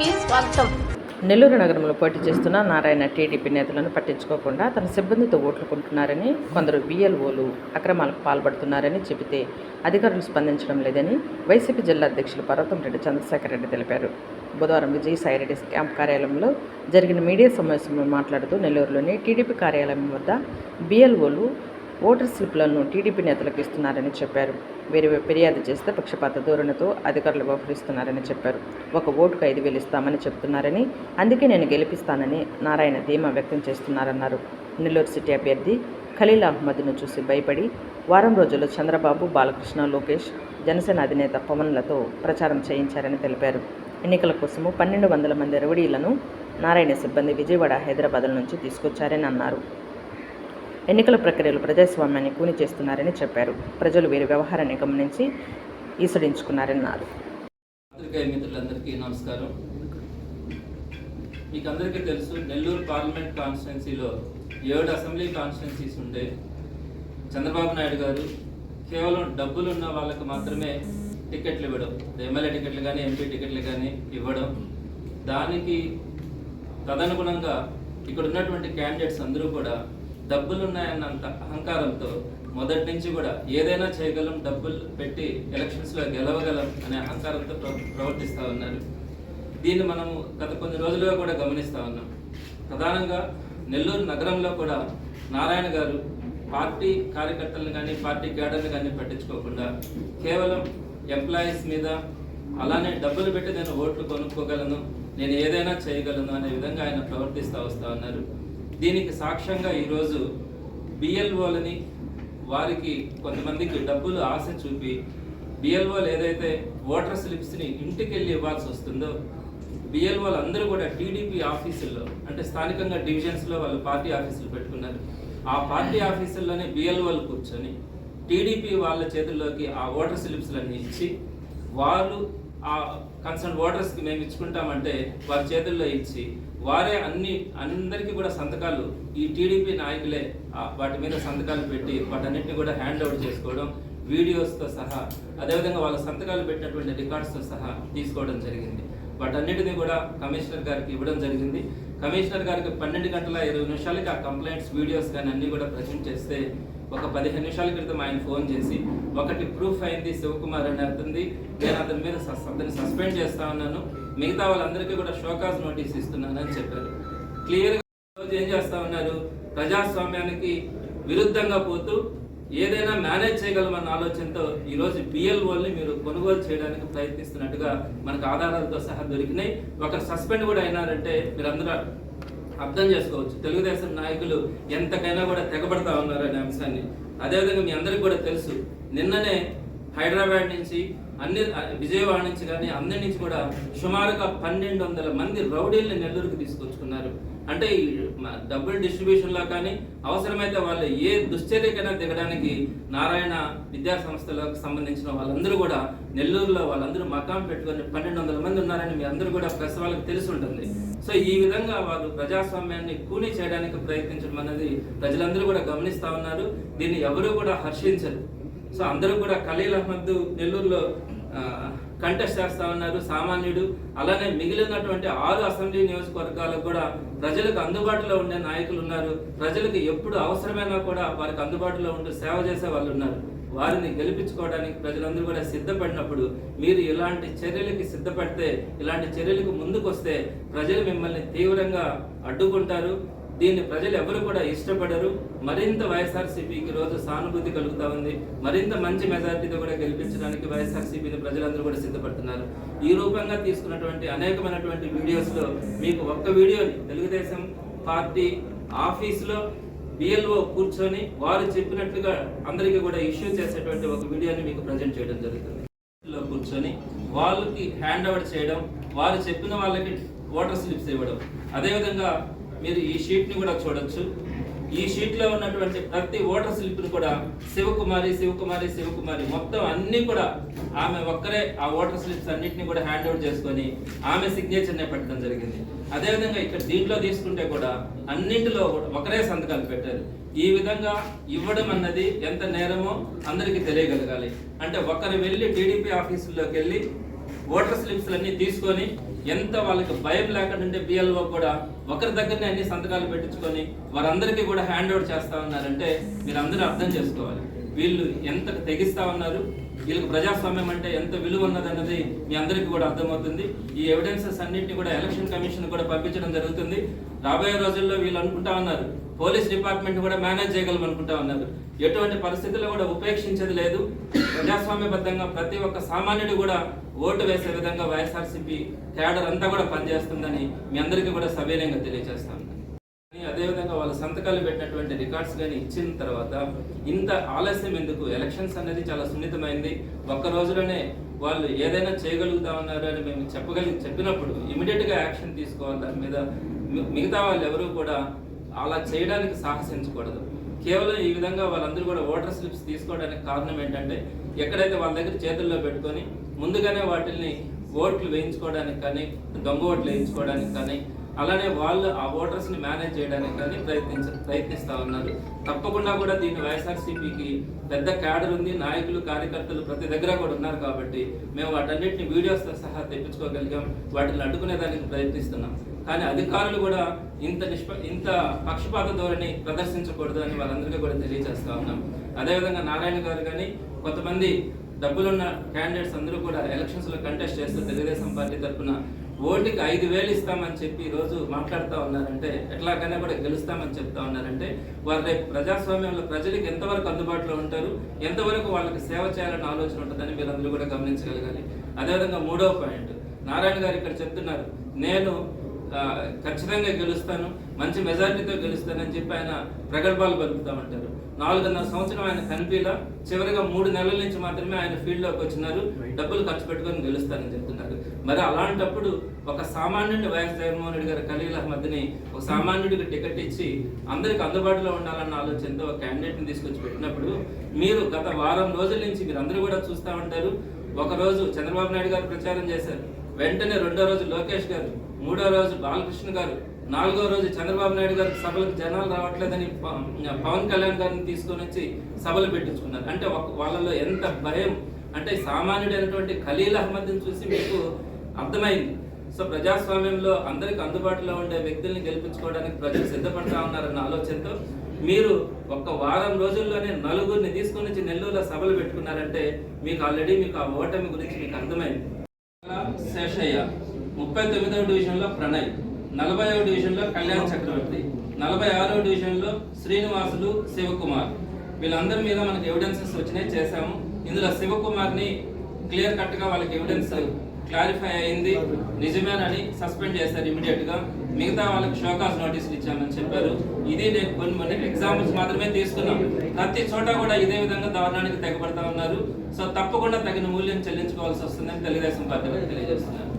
న్యూస్కి స్వాగతం. నెల్లూరు నగరంలో పోటీ చేస్తున్న నారాయణ టీడీపీ నేతలను పట్టించుకోకుండా తన సిబ్బందితో ఓట్లు కొంటున్నారని కొందరు విఎల్ఓలు అక్రమాలకు పాల్పడుతున్నారని చెబితే అధికారులు స్పందించడం లేదని వైసీపీ జిల్లా అధ్యక్షులు పర్వతం రెడ్డి చంద్రశేఖర్ రెడ్డి తెలిపారు. బుధవారం విజయసాయిరెడ్డి క్యాంప్ కార్యాలయంలో జరిగిన మీడియా సమావేశంలో మాట్లాడుతూ నెల్లూరులోని టీడీపీ కార్యాలయం వద్ద బిఎల్ఓలు ఓటర్ స్లిప్లను టీడీపీ నేతలకు ఇస్తున్నారని చెప్పారు. వీరు ఫిర్యాదు చేస్తే పక్షపాత ధోరణితో అధికారులు వ్యవహరిస్తున్నారని చెప్పారు. ఒక ఓటుకు ఐదు వేలు ఇస్తామని చెప్తున్నారని అందుకే నేను గెలిపిస్తానని నారాయణ ధీమా వ్యక్తం చేస్తున్నారన్నారు. నెల్లూరు సిటీ అభ్యర్థి ఖలీల్ అహ్మద్ను చూసి భయపడి వారం రోజుల్లో చంద్రబాబు బాలకృష్ణ లోకేష్ జనసేన అధినేత పవన్లతో ప్రచారం చేయించారని తెలిపారు. ఎన్నికల కోసము పన్నెండు వందల మంది రెవడీలను నారాయణ సిబ్బంది విజయవాడ హైదరాబాద్ నుంచి తీసుకొచ్చారని అన్నారు. ఎన్నికల ప్రక్రియలు ప్రజాస్వామ్యాన్ని కూని చేస్తున్నారని చెప్పారు. ప్రజలు వీరి వ్యవహారాన్ని గమనించి ఈసడించుకున్నారన్నారు. మిత్రులందరికీ నమస్కారం. మీకు అందరికీ తెలుసు నెల్లూరు పార్లమెంట్ కాన్స్టిట్యున్సీలో ఏడు అసెంబ్లీ కాన్స్టిట్యున్సీస్ ఉంటే చంద్రబాబు నాయుడు గారు కేవలం డబ్బులు ఉన్న వాళ్ళకి మాత్రమే టికెట్లు ఇవ్వడం ఎమ్మెల్యే టికెట్లు కానీ ఎంపీ టికెట్లు కానీ ఇవ్వడం దానికి తదనుగుణంగా ఇక్కడ ఉన్నటువంటి క్యాండిడేట్స్ అందరూ కూడా డబ్బులు ఉన్నాయన్నంత అహంకారంతో మొదటి నుంచి కూడా ఏదైనా చేయగలం డబ్బులు పెట్టి ఎలక్షన్స్లో గెలవగలం అనే అహంకారంతో ప్రవర్తిస్తూ ఉన్నారు. దీన్ని మనము గత కొన్ని రోజులుగా కూడా గమనిస్తూ ఉన్నాం. ప్రధానంగా నెల్లూరు నగరంలో కూడా నారాయణ గారు పార్టీ కార్యకర్తలను కానీ పార్టీ క్యాడర్ని కానీ పట్టించుకోకుండా కేవలం ఎంప్లాయీస్ మీద అలానే డబ్బులు పెట్టి నేను ఓట్లు కొనుక్కోగలను నేను ఏదైనా చేయగలను అనే విధంగా ఆయన ప్రవర్తిస్తూ వస్తూ ఉన్నారు. దీనికి సాక్ష్యంగా ఈరోజు బిఎల్ఓలని వారికి కొంతమందికి డబ్బులు ఆశ చూపి బిఎల్ఓలు ఏదైతే ఓటర్ స్లిప్స్ని ఇంటికి వెళ్ళి ఇవ్వాల్సి వస్తుందో బిఎల్ఓలు అందరూ కూడా టీడీపీ ఆఫీసుల్లో అంటే స్థానికంగా డివిజన్స్లో వాళ్ళు పార్టీ ఆఫీసులు పెట్టుకున్నారు. ఆ పార్టీ ఆఫీసుల్లోనే బిఎల్ఓలు కూర్చొని టీడీపీ వాళ్ళ చేతుల్లోకి ఆ ఓటర్ స్లిప్స్లన్నీ ఇచ్చి వాళ్ళు ఆ కన్సర్న్ ఓటర్స్కి మేము ఇచ్చుకుంటామంటే వారి చేతుల్లో ఇచ్చి వారే అన్ని అందరికీ కూడా సంతకాలు ఈ టీడీపీ నాయకులే వాటి మీద సంతకాలు పెట్టి వాటన్నిటిని కూడా హ్యాండ్ ఓవర్ చేసుకోవడం వీడియోస్తో సహా అదేవిధంగా వాళ్ళ సంతకాలు పెట్టినటువంటి రికార్డ్స్తో సహా తీసుకోవడం జరిగింది. వాటన్నిటిని కూడా కమిషనర్ గారికి ఇవ్వడం జరిగింది. కమిషనర్ గారికి పన్నెండు గంటల ఇరవై నిమిషాలకి ఆ కంప్లైంట్స్ వీడియోస్ కానీ అన్నీ కూడా ప్రజెంట్ చేస్తే ఒక పదిహేను నిమిషాల క్రితం ఆయన ఫోన్ చేసి ఒకటి ప్రూఫ్ అయింది శివకుమార్ అని అర్థంది నేను అతని మీద అతన్ని సస్పెండ్ చేస్తా ఉన్నాను. మిగతా వాళ్ళందరికీ కూడా షోకాజ్ నోటీస్ ఇస్తున్నాను అని చెప్పారు. క్లియర్గా ఏం చేస్తా ఉన్నారు? ప్రజాస్వామ్యానికి విరుద్ధంగా పోతూ ఏదైనా మేనేజ్ చేయగలమన్న ఆలోచనతో ఈరోజు పిఎల్ఓల్ని మీరు కొనుగోలు చేయడానికి ప్రయత్నిస్తున్నట్టుగా మనకు ఆధారాలతో సహా దొరికినాయి. ఒక సస్పెండ్ కూడా అయినారంటే మీరందరూ అర్థం చేసుకోవచ్చు. తెలుగుదేశం నాయకులు ఎంతకైనా కూడా తెగబడతా ఉన్నారు అనే అంశాన్ని. అదేవిధంగా మీ అందరికీ కూడా తెలుసు నిన్ననే హైదరాబాద్ నుంచి అన్ని విజయవాడ నుంచి కానీ అందరి నుంచి కూడా సుమారుగా పన్నెండు వందల మంది రౌడీల్ని నెల్లూరుకి తీసుకొచ్చుకున్నారు. అంటే ఈ డబ్బుల డిస్ట్రిబ్యూషన్లో కానీ అవసరమైతే వాళ్ళు ఏ దుశ్చర్యకైనా దిగడానికి నారాయణ విద్యా సంస్థలకు సంబంధించిన వాళ్ళందరూ కూడా నెల్లూరులో వాళ్ళందరూ మకాం పెట్టుకొని పన్నెండు వందల మంది ఉన్నారని మీ అందరూ కూడా ప్రెస్ వాళ్ళకి తెలిసి ఉంటుంది సో ఈ విధంగా వాళ్ళు ప్రజాస్వామ్యాన్ని కూనీ చేయడానికి ప్రయత్నించడం అనేది ప్రజలందరూ కూడా గమనిస్తా ఉన్నారు. దీన్ని ఎవరూ కూడా హర్షించరు. సో అందరూ కూడా ఖలీల్ అహ్మద్ నెల్లూరులో కంటెస్ట్ చేస్తా ఉన్నారు సామాన్యుడు. అలానే మిగిలినటువంటి ఆరు అసెంబ్లీ నియోజకవర్గాలకు కూడా ప్రజలకు అందుబాటులో ఉండే నాయకులు ఉన్నారు. ప్రజలకు ఎప్పుడు అవసరమైనా కూడా వారికి అందుబాటులో ఉంటూ సేవ చేసే వాళ్ళు ఉన్నారు. వారిని గెలిపించుకోవడానికి ప్రజలందరూ కూడా సిద్ధపడినప్పుడు మీరు ఇలాంటి చర్యలకి సిద్ధపడితే ఇలాంటి చర్యలకు ముందుకు వస్తే ప్రజలు మిమ్మల్ని తీవ్రంగా అడ్డుకుంటారు. దీన్ని ప్రజలు ఎవరు కూడా ఇష్టపడరు. మరింత వైఎస్ఆర్సీపీకి రోజు సానుభూతి కలుగుతూ ఉంది. మరింత మంచి మెజారిటీతో కూడా గెలిపించడానికి వైఎస్ఆర్సీపీని ప్రజలందరూ కూడా సిద్ధపడుతున్నారు. ఈ రూపంగా తీసుకున్నటువంటి అనేకమైనటువంటి వీడియోస్లో మీకు ఒక్క వీడియోని తెలుగుదేశం పార్టీ ఆఫీస్లో బిఎల్ఓ కూర్చొని వారు చెప్పినట్లుగా అందరికీ కూడా ఇష్యూ చేసేటువంటి ఒక వీడియోని మీకు ప్రజెంట్ చేయడం జరుగుతుంది. లో కూర్చొని వాళ్ళకి హ్యాండ్ ఓవర్ చేయడం వారు చెప్పిన వాళ్ళకి ఓటర్ స్లిప్స్ ఇవ్వడం. అదేవిధంగా మీరు ఈ షీట్ని కూడా చూడొచ్చు. ఈ షీట్లో ఉన్నటువంటి ప్రతి ఓటర్ స్లిప్ను కూడా శివకుమారి శివకుమారి శివకుమారి మొత్తం అన్నీ కూడా ఆమె ఒక్కరే ఆ ఓటర్ స్లిప్స్ అన్నింటినీ కూడా హ్యాండ్ అవుట్ చేసుకొని ఆమె సిగ్నేచర్నే పెట్టడం జరిగింది. అదేవిధంగా ఇక్కడ దీంట్లో తీసుకుంటే కూడా అన్నింటిలో కూడా ఒకరే సంతకాలు పెట్టారు. ఈ విధంగా ఇవ్వడం అన్నది ఎంత నేరమో అందరికీ తెలియగలగాలి. అంటే ఒకరు వెళ్ళి టీడీపీ ఆఫీసుల్లోకి వెళ్ళి ఓటర్ స్లిప్స్ అన్ని తీసుకొని ఎంత వాళ్ళకి భయం లేకుండా బిఎల్ఓ కూడా ఒకరి దగ్గరనే అన్ని సంతకాలు పెట్టించుకొని వారందరికీ కూడా హ్యాండ్ ఓవర్ చేస్తా ఉన్నారంటే మీరందరూ అర్థం చేసుకోవాలి. వీళ్ళు ఎంత తెగిస్తా ఉన్నారు వీళ్ళకి ప్రజాస్వామ్యం అంటే ఎంత విలువ ఉన్నదన్నది మీ అందరికీ కూడా అర్థమవుతుంది. ఈ ఎవిడెన్సెస్ అన్నింటినీ కూడా ఎలక్షన్ కమిషన్ కూడా పంపించడం జరుగుతుంది. రాబోయే రోజుల్లో వీళ్ళు అనుకుంటా ఉన్నారు పోలీస్ డిపార్ట్మెంట్ కూడా మేనేజ్ చేయగలం అనుకుంటా ఉన్నారు. ఎటువంటి పరిస్థితుల్లో కూడా ఉపేక్షించేది లేదు. ప్రజాస్వామ్యబద్ధంగా ప్రతి ఒక్క సామాన్యుడు కూడా ఓటు వేసే విధంగా వైఎస్ఆర్సీపీ క్యాడర్ అంతా కూడా పనిచేస్తుందని మీ అందరికీ కూడా సవినయంగా తెలియజేస్తాను. కానీ అదేవిధంగా వాళ్ళ సంతకాలు పెట్టినటువంటి రికార్డ్స్ కానీ ఇచ్చిన తర్వాత ఇంత ఆలస్యం ఎందుకు? ఎలక్షన్స్ అనేది చాలా సున్నితమైంది. ఒక్క రోజులోనే వాళ్ళు ఏదైనా చేయగలుగుతామన్నారు అని మేము చెప్పగలి చెప్పినప్పుడు ఇమీడియట్గా యాక్షన్ తీసుకోవాలి. దాని మీద మిగతా వాళ్ళు ఎవరూ కూడా అలా చేయడానికి సాహసించకూడదు. కేవలం ఈ విధంగా వాళ్ళందరూ కూడా ఓటర్ స్లిప్స్ తీసుకోవడానికి కారణం ఏంటంటే ఎక్కడైతే వాళ్ళ దగ్గర చేతుల్లో పెట్టుకొని ముందుగానే వాటిల్ని ఓట్లు వేయించుకోవడానికి కానీ దొంగ ఓట్లు వేయించుకోవడానికి కానీ అలానే వాళ్ళు ఆ ఓటర్స్ని మేనేజ్ చేయడానికి కానీ ప్రయత్నించ ప్రయత్నిస్తా ఉన్నారు. తప్పకుండా కూడా దీన్ని వైఎస్ఆర్సీపీకి పెద్ద క్యాడర్ ఉంది. నాయకులు కార్యకర్తలు ప్రతి దగ్గర కూడా ఉన్నారు కాబట్టి మేము వాటన్నిటిని వీడియోస్తో సహా తెప్పించుకోగలిగాం. వాటిని అడ్డుకునే దానికి ప్రయత్నిస్తున్నాం. కానీ అధికారులు కూడా ఇంత నిష్ప ఇంత పక్షపాత ధోరణి ప్రదర్శించకూడదు అని వాళ్ళందరికీ కూడా తెలియజేస్తా ఉన్నాం. అదేవిధంగా నారాయణ గారు కానీ కొంతమంది డబ్బులున్న క్యాండిడేట్స్ అందరూ కూడా ఎలక్షన్స్లో కంటెస్ట్ చేస్తూ తెలుగుదేశం పార్టీ తరఫున ఓటుకి ఐదు వేలు ఇస్తామని చెప్పి ఈరోజు రోజు మాట్లాడుతూ ఉన్నారంటే ఎట్లాగైనా కూడా గెలుస్తామని చెప్తా ఉన్నారంటే వారు రేపు ప్రజాస్వామ్యంలో ప్రజలకు ఎంతవరకు అందుబాటులో ఉంటారు ఎంతవరకు వాళ్ళకి సేవ చేయాలన్న ఆలోచన ఉంటుందని మీరందరూ కూడా గమనించగలగాలి. అదేవిధంగా మూడవ పాయింట్ నారాయణ గారు ఇక్కడ చెప్తున్నారు నేను ఖచ్చితంగా గెలుస్తాను మంచి మెజారిటీతో గెలుస్తానని చెప్పి ఆయన ప్రగల్భాలు పలుకుతామంటారు నాలుగున్నర సంవత్సరం ఆయన కనిపిలా. చివరిగా మూడు నెలల నుంచి మాత్రమే ఆయన ఫీల్డ్లోకి వచ్చినారు డబ్బులు ఖర్చు పెట్టుకొని గెలుస్తారని చెప్తున్నారు. మరి అలాంటప్పుడు ఒక సామాన్యుడిని వైఎస్ జగన్మోహన్ రెడ్డి గారు ఖలీల్ అహ్మద్ని ఒక సామాన్యుడికి టికెట్ ఇచ్చి అందరికి అందుబాటులో ఉండాలన్న ఆలోచనతో ఒక క్యాండిడేట్ని తీసుకొచ్చి పెట్టినప్పుడు మీరు గత వారం రోజుల నుంచి మీరు అందరూ కూడా చూస్తూ ఉంటారు. ఒక రోజు చంద్రబాబు నాయుడు గారు ప్రచారం చేశారు. వెంటనే రెండో రోజు లోకేష్ గారు మూడో రోజు బాలకృష్ణ గారు నాలుగో రోజు చంద్రబాబు నాయుడు గారికి సభలకు జనాలు రావట్లేదని పవన్ కళ్యాణ్ గారిని తీసుకొని వచ్చి సభలు పెట్టించుకున్నారు. అంటే వాళ్ళలో ఎంత భయం అంటే సామాన్యుడైనటువంటి ఖలీల్ అహ్మద్ని చూసి మీకు అర్థమైంది. సో ప్రజాస్వామ్యంలో అందరికి అందుబాటులో ఉండే వ్యక్తుల్ని గెలిపించుకోవడానికి ప్రజలు సిద్ధపడతా ఉన్నారన్న ఆలోచనతో మీరు ఒక్క వారం రోజుల్లోనే నలుగురిని తీసుకొని వచ్చి నెల్లూరులో సభలు పెట్టుకున్నారంటే మీకు ఆల్రెడీ మీకు ఆ ఓటమి గురించి మీకు అర్థమైంది. శేషయ్య ముప్పై తొమ్మిదవ డివిజన్లో ప్రణయ్. నలభై డివిజన్ డివిజన్లో కళ్యాణ్ చక్రవర్తి నలభై ఆరవ డివిజన్లో శ్రీనివాసులు శివకుమార్. వీళ్ళందరి మీద మనకి ఎవిడెన్సెస్ వచ్చినాయి చేశాము. ఇందులో శివకుమార్ని క్లియర్ కట్గా వాళ్ళకి ఎవిడెన్స్ క్లారిఫై అయింది. నిజమేనని సస్పెండ్ చేశారు ఇమీడియట్గా మిగతా వాళ్ళకి షోకాస్ నోటీసులు ఇచ్చామని చెప్పారు. ఇది నేను కొన్ని కొన్ని ఎగ్జాంపుల్స్ మాత్రమే తీసుకున్నాం ప్రతి చోట కూడా ఇదే విధంగా దారుణానికి తెగబడతా ఉన్నారు. సో తప్పకుండా తగిన మూల్యం చెల్లించుకోవాల్సి వస్తుందని తెలుగుదేశం పార్టీ తెలియజేస్తున్నారు.